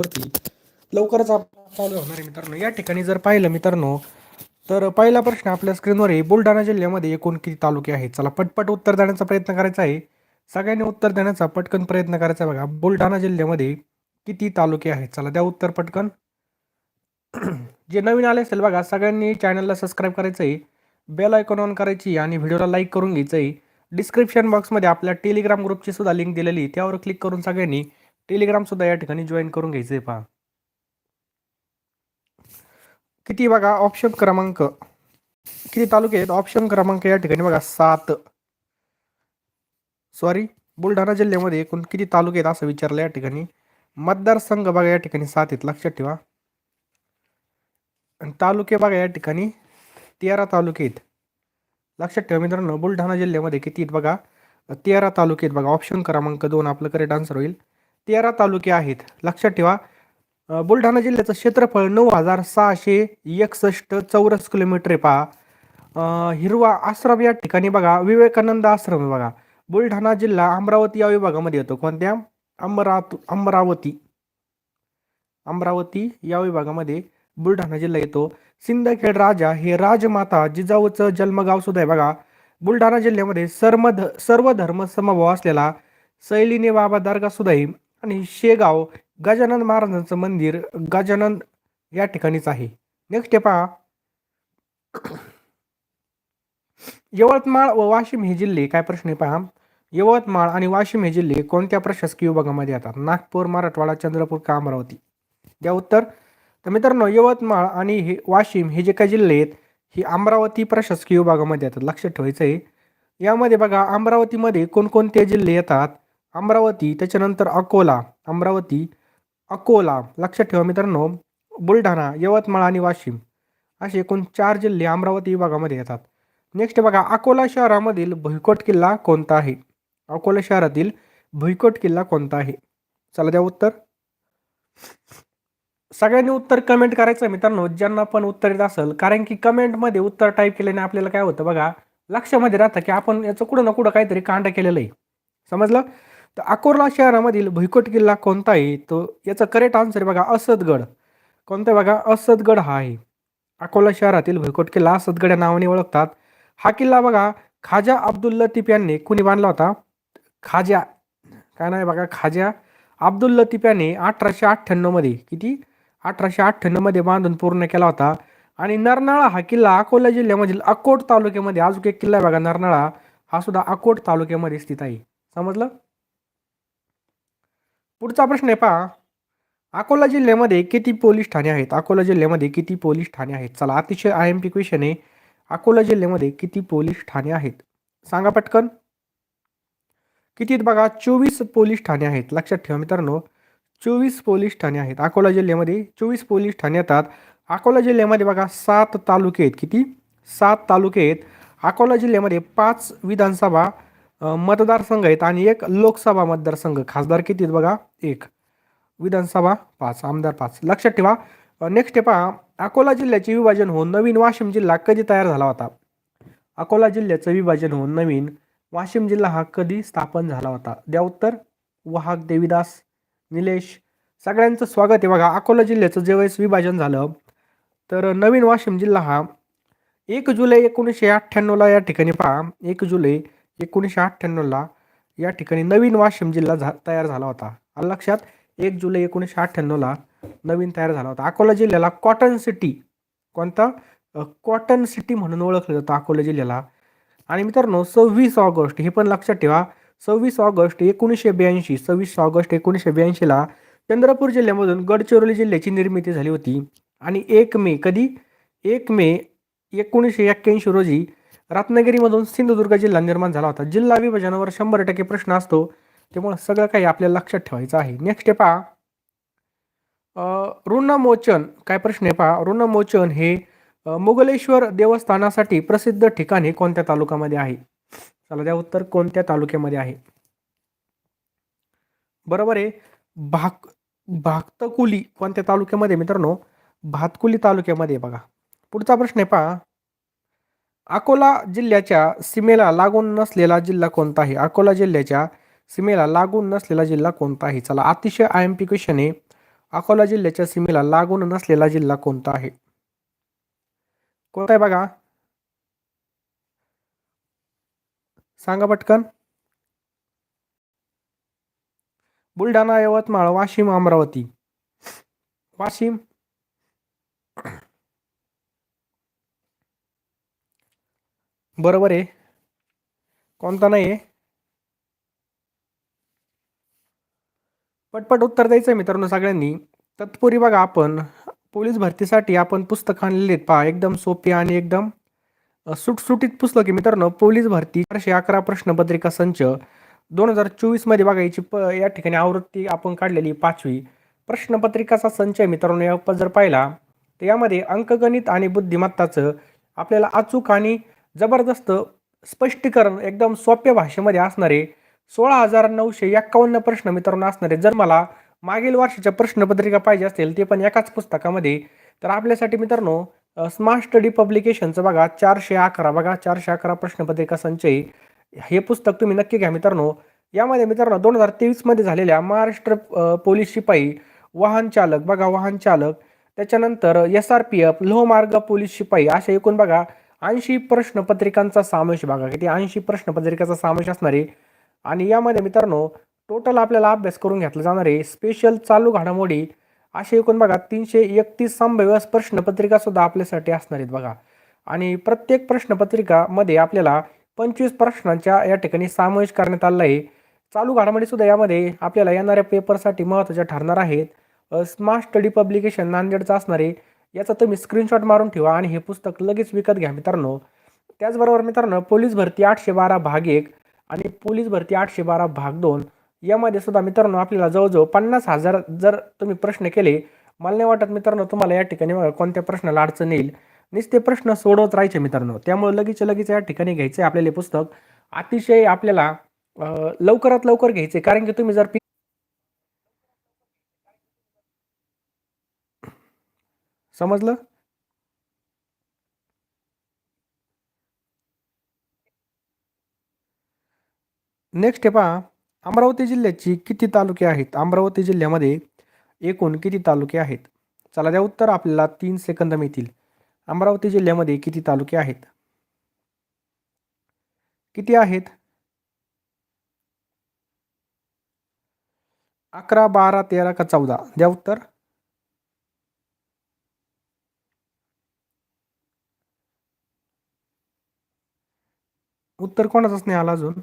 वरती लवकरच आप- चालू होणार आहे मित्रांनो. या ठिकाणी जर पाहिलं मित्रांनो तर पहिला प्रश्न आपल्या स्क्रीनवर आहे. बुलढाणा जिल्ह्यामध्ये एकूण किती तालुके आहेत? चला पटपट उत्तर देण्याचा प्रयत्न करायचा आहे. सगळ्यांनी उत्तर देण्याचा पटकन प्रयत्न करायचा बघा. बुलढाणा जिल्ह्यामध्ये किती तालुके आहेत? चला द्या उत्तर पटकन. जे नवीन आले असेल बघा सगळ्यांनी चॅनलला सबस्क्राईब करायचं आहे. बेल आयकॉन ऑन करायची आणि व्हिडिओला लाईक करून घ्यायचं आहे. डिस्क्रिप्शन बॉक्समध्ये आपल्या टेलिग्राम ग्रुपची सुद्धा लिंक दिलेली त्यावर क्लिक करून सगळ्यांनी टेलिग्राम सुद्धा या ठिकाणी जॉईन करून घ्यायचं आहे पहा. किती बघा ऑप्शन क्रमांक. किती तालुके आहेत? ऑप्शन क्रमांक या ठिकाणी बघा सात. सॉरी बुलढाणा जिल्ह्यामध्ये एकूण किती तालुके आहेत असं विचारलं या ठिकाणी. मतदारसंघ बघा या ठिकाणी सात आहेत. लक्षात ठेवा. आणि तालुके बघा या ठिकाणी तेरा तालुके आहेत. लक्षात ठेवा मित्रांनो बुलढाणा जिल्ह्यामध्ये किती आहेत बघा? तेरा तालुके आहेत बघा. ऑप्शन क्रमांक दोन आपलं करेक्ट आन्सर होईल. तेरा तालुके आहेत. लक्षात ठेवा बुलढाणा जिल्ह्याचं क्षेत्रफळ नऊ हजार सहाशे एकसष्ट चौरस किलोमीटर आहे पहा. हिरवा आश्रम या ठिकाणी बघा विवेकानंद आश्रम आहे बघा. बुलढाणा जिल्हा अमरावती या विभागामध्ये येतो. कोणत्या? अमरात अमरावती. अमरावती या विभागामध्ये बुलढाणा जिल्हा येतो. सिंदखेड राजा हे राजमाता जिजाऊचं जन्मगाव सुद्धा आहे बघा. बुलढाणा जिल्ह्यामध्ये सर्व ध सर्व धर्म समभाव असलेला सैलीने बाबा दर्गा सुद्धा आहे. आणि शेगाव गजानन महाराजांचं मंदिर गजानन या ठिकाणीच आहे. नेक्स्ट पहा. यवतमाळ व वाशिम हे जिल्हे काय प्रश्न आहे पहा. यवतमाळ आणि वाशिम हे जिल्हे कोणत्या प्रशासकीय विभागामध्ये येतात? नागपूर मराठवाडा चंद्रपूर का अमरावती? द्या उत्तर. तर मित्रांनो यवतमाळ आणि हे वाशिम हे जे काही जिल्हे आहेत ही अमरावती प्रशासकीय विभागामध्ये येतात. लक्षात ठेवायचं आहे यामध्ये बघा अमरावतीमध्ये कोणकोणते जिल्हे येतात? अमरावती त्याच्यानंतर अकोला अमरावती अकोला. लक्षात ठेवा मित्रांनो बुलढाणा यवतमाळ आणि वाशिम असे एकूण चार जिल्हे अमरावती विभागामध्ये येतात. नेक्स्ट बघा अकोला शहरामधील भुईकोट किल्ला कोणता आहे? अकोला शहरातील भुईकोट किल्ला कोणता आहे? चला द्या उत्तर. सगळ्यांनी उत्तर कमेंट करायचं मित्रांनो. ज्यांना पण उत्तर येत असेल कारण की कमेंटमध्ये उत्तर टाईप केल्याने आपल्याला काय होतं बघा लक्षामध्ये राहतं की आपण याचं कुठं ना कुठं काहीतरी कांड केलेलं आहे. समजलं? तर अकोला शहरामधील भुईकोट किल्ला कोणता आहे? तो याचा करेक्ट आन्सर आहे बघा असदगड. कोणता आहे बघा? असदगड हा आहे. अकोला शहरातील भुईकोट किल्ला असदगड या नावाने ओळखतात. हा किल्ला बघा खाजा अब्दुल लतीफ यांनी कुणी बांधला होता? खाजा काय नाही बघा? खाजा अब्दुल लतीफ यांनी अठराशे अठ्ठ्याण्णवमध्ये किती? अठराशे अठ्ठ्याण्णवमध्ये बांधून पूर्ण केला होता. आणि नरनाळा हा किल्ला अकोला जिल्ह्यामधील अकोट तालुक्यामध्ये अजून एक किल्ला आहे बघा नरनाळा. हा सुद्धा अकोट तालुक्यामध्ये स्थित आहे. समजलं? पुढचा प्रश्न आहे पहा. अकोला जिल्ह्यामध्ये किती पोलीस ठाणे आहेत? अकोला जिल्ह्यामध्ये किती पोलीस ठाणे आहेत? चला अतिशय आय एम पी क्वेश्चन आहे. अकोला जिल्ह्यामध्ये किती पोलीस ठाणे आहेत? सांगा पटकन. किती बघा? चोवीस पोलीस ठाणे आहेत. लक्षात ठेवा मित्रांनो. चोवीस पोलीस ठाणे आहेत. अकोला जिल्ह्यामध्ये चोवीस पोलीस ठाणे येतात. अकोला जिल्ह्यामध्ये बघा सात तालुके आहेत. किती? सात तालुके आहेत. अकोला जिल्ह्यामध्ये पाच विधानसभा मतदारसंघ आहेत आणि एक लोकसभा मतदारसंघ खासदार किती आहेत बघा? एक. विधानसभा पाच आमदार पाच. लक्षात ठेवा नेक्स्ट आहे पहा अकोला जिल्ह्याचे विभाजन होऊन नवीन वाशिम जिल्हा कधी तयार झाला होता? अकोला जिल्ह्याचं विभाजन होऊन नवीन वाशिम जिल्हा हा कधी स्थापन झाला होता? द्या उत्तर वाहक देवीदास निलेश. सगळ्यांचं स्वागत आहे बघा अकोला जिल्ह्याचं ज्यावेळेस विभाजन झालं तर नवीन वाशिम जिल्हा हा एक जुलै एकोणीसशे अठ्ठ्याण्णवला या ठिकाणी पहा एक जुलै एकोणीसशे अठ्ठ्याण्णवला या ठिकाणी नवीन वाशिम जिल्हा झा तयार झाला होता. लक्षात एक जुलै एकोणीसशे अठ्ठ्याण्णवला नवीन तयार झाला होता. अकोला जिल्ह्याला कॉटन सिटी कोणता? कॉटन सिटी म्हणून ओळखलं जातं अकोला जिल्ह्याला. आणि मित्रांनो सव्वीस ऑगस्ट हे पण लक्षात ठेवा. सव्वीस ऑगस्ट एकोणीसशे ब्याऐंशी सव्वीस ऑगस्ट एकोणीसशे ब्याऐंशीला चंद्रपूर जिल्ह्यामधून गडचिरोली जिल्ह्याची निर्मिती झाली होती. आणि एक मे कधी? एक मे एकोणीसशे एक्क्याऐंशी रोजी रत्नागिरीमधून सिंधुदुर्ग जिल्हा निर्माण झाला होता. जिल्हा विभाजनावर शंभर टक्के प्रश्न असतो. त्यामुळे सगळं काही आपल्याला लक्षात ठेवायचं आहे. नेक्स्ट पहा. ऋणमोचन. काय प्रश्न आहे पहा. ऋणमोचन हे अ, मुगलेश्वर देवस्थानासाठी प्रसिद्ध ठिकाण हे कोणत्या तालुक्यामध्ये आहे? चला द्या उत्तर. कोणत्या तालुक्यामध्ये आहे? बरोबर आहे. भाक भातकुली कोणत्या तालुक्यामध्ये मित्रांनो? भातकुली तालुक्यामध्ये बघा. पुढचा प्रश्न आहे पहा. अकोला जिल्ह्याच्या सीमेला लागून नसलेला जिल्हा कोणता आहे अकोला जिल्ह्याच्या सीमेला लागून नसलेला जिल्हा कोणता आहे चला अतिशय आय एम पी क्वेश्चन आहे. अकोला जिल्ह्याच्या सीमेला लागून नसलेला जिल्हा कोणता आहे कोणता आहे बघा? सांगा पटकन. बुलढाणा यवतमाळ वाशिम अमरावती. वाशिम. बरोबर आहे. कोणता नाही आहे? पटपट उत्तर द्यायचं आहे मित्रांनो सगळ्यांनी. तत्पूर्वी बघा आपण पोलीस भरतीसाठी आपण पुस्तक आणलेली आहेत पहा. एकदम सोपी आणि एकदम सुटसुटीत पुस्तक आहे मित्रांनो. पोलीस भरती चारशे अकरा प्रश्नपत्रिका संच. दोन हजार चोवीसमध्ये बघा याची प या ठिकाणी आवृत्ती आपण काढलेली पाचवी. प्रश्नपत्रिकाचा संच आहे मित्रांनो या जर पाहिला तर यामध्ये अंकगणित आणि बुद्धिमत्ताचं आपल्याला अचूक आणि जबरदस्त स्पष्टीकरण एकदम सोप्या भाषेमध्ये असणारे सोळा हजार नऊशे एक्कावन्न प्रश्न मित्रांनो असणारे. जर मला मागील वर्षाच्या प्रश्नपत्रिका पाहिजे असतील ते पण एकाच पुस्तकामध्ये. तर आपल्यासाठी मित्रांनो स्मार्ट स्टडी पब्लिकेशनचं बघा चारशे अकरा बघा चारशे अकरा प्रश्नपत्रिका संचयी. हे पुस्तक तुम्ही नक्की घ्या मित्रांनो. यामध्ये मित्रांनो दोन हजार तेवीसमध्ये झालेल्या महाराष्ट्र पोलीस शिपाई वाहन चालक बघा वाहन चालक. त्याच्यानंतर एस आर पी एफ लोहमार्ग पोलीस शिपाई अशा एकूण बघा ऐंशी प्रश्नपत्रिकांचा समावेश बघा. किती? ऐंशी प्रश्नपत्रिकाचा समावेश असणार आहे. आणि यामध्ये मित्रांनो टोटल आपल्याला अभ्यास करून घेतला जाणार आहे. स्पेशल चालू घडामोडी असे एकूण बघा तीनशे एकतीस संभाव्य प्रश्नपत्रिका सुद्धा आपल्यासाठी असणार आहेत बघा. आणि प्रत्येक प्रश्नपत्रिकामध्ये आपल्याला पंचवीस प्रश्नांच्या या ठिकाणी समावेश करण्यात आला आहे. चालू घडामोडी सुद्धा यामध्ये आपल्याला येणाऱ्या पेपरसाठी महत्त्वाच्या ठरणार आहेत. स्मार्ट स्टडी पब्लिकेशन नांदेडचं असणार आहे. याचा तुम्ही स्क्रीनशॉट मारून ठेवा आणि हे पुस्तक लगेच विकत घ्या मित्रांनो. त्याचबरोबर मित्रांनो पोलीस भरती आठशे बारा भाग एक आणि पोलीस भरती आठशे बारा भाग दोन. यामध्ये सुद्धा मित्रांनो आपल्याला जवळजवळ पन्नास हजार जर तुम्ही प्रश्न केले मला नाही वाटत मित्रांनो तुम्हाला या ठिकाणी कोणत्या प्रश्नाला अडचण येईल. नुसते प्रश्न सोडवत राहायचे मित्रांनो. त्यामुळे लगेच लगेच या ठिकाणी घ्यायचे आपल्याला पुस्तक. अतिशय आपल्याला लवकरात लवकर घ्यायचे कारण की तुम्ही जर पी समजलं? नेक्स्ट आहे पहा. अमरावती जिल्ह्याची किती तालुके आहेत? अमरावती जिल्ह्यामध्ये एकूण किती तालुके आहेत? चला द्या उत्तर आपल्याला तीन सेकंद मिळतील. अमरावती जिल्ह्यामध्ये किती तालुके आहेत? किती आहेत? अकरा बारा तेरा का चौदा? द्या उत्तर. उत्तर कोणाचाच नाही आला अजून.